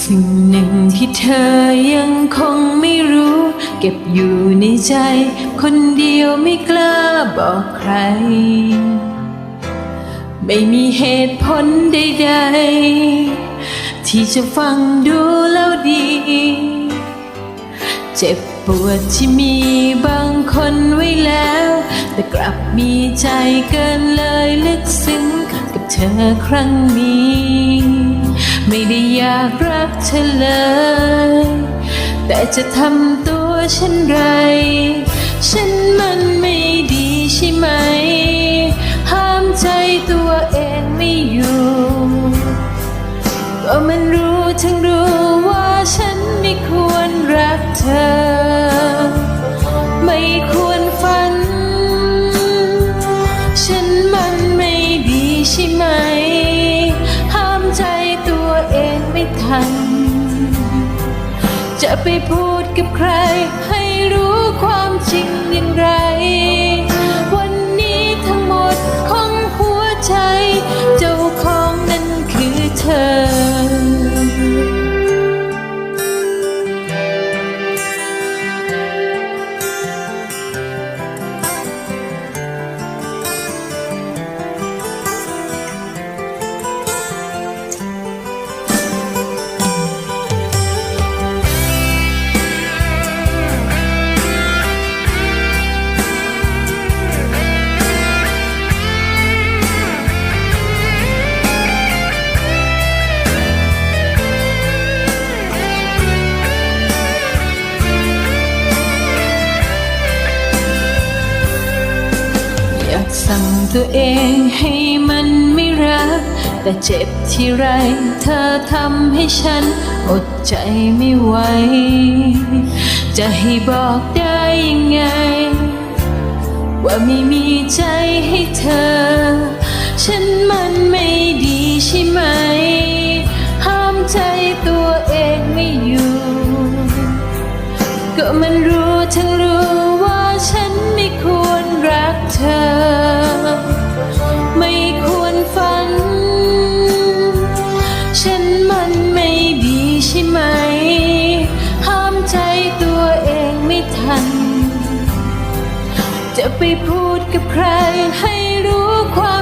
สิ่งหนึ่งที่เธอยังคงไม่รู้ เก็บอยู่ในใจ คนเดียวไม่กล้าบอกใคร ไม่มีเหตุผลใดๆ ที่จะฟังดูแล้วดี เจ็บปวดที่มีบางคนไว้แล้ว แต่กลับมีใจเกินเลยลึกซึ้งกับเธอครั้งนี้ ไม่ได้อยากรักเธอเลย แต่จะทำตัวเช่นไร ฉันมันไม่ดีใช่ไหม ห้ามใจตัวเองไม่อยู่ ก็มันรู้ทั้งรู้ว่าฉันไม่ควรรักเธอ ไม่ควรฝัน ฉันมันไม่ดีใช่ไหม ทัน จะไปพูดกับใครให้รู้ความจริงอย่างไร สั่งตัวเองให้มันไม่รัก แต่เจ็บที่ไรเธอทำให้ฉันอดใจไม่ไหว จะให้บอกได้ยังไง ว่าไม่มีใจให้เธอ ฉันมันไม่ดีใช่ไหม ห้ามใจตัวเองไม่อยู่ ก็มันรู้ทั้ง จะไปพูดกับใครให้รู้ความ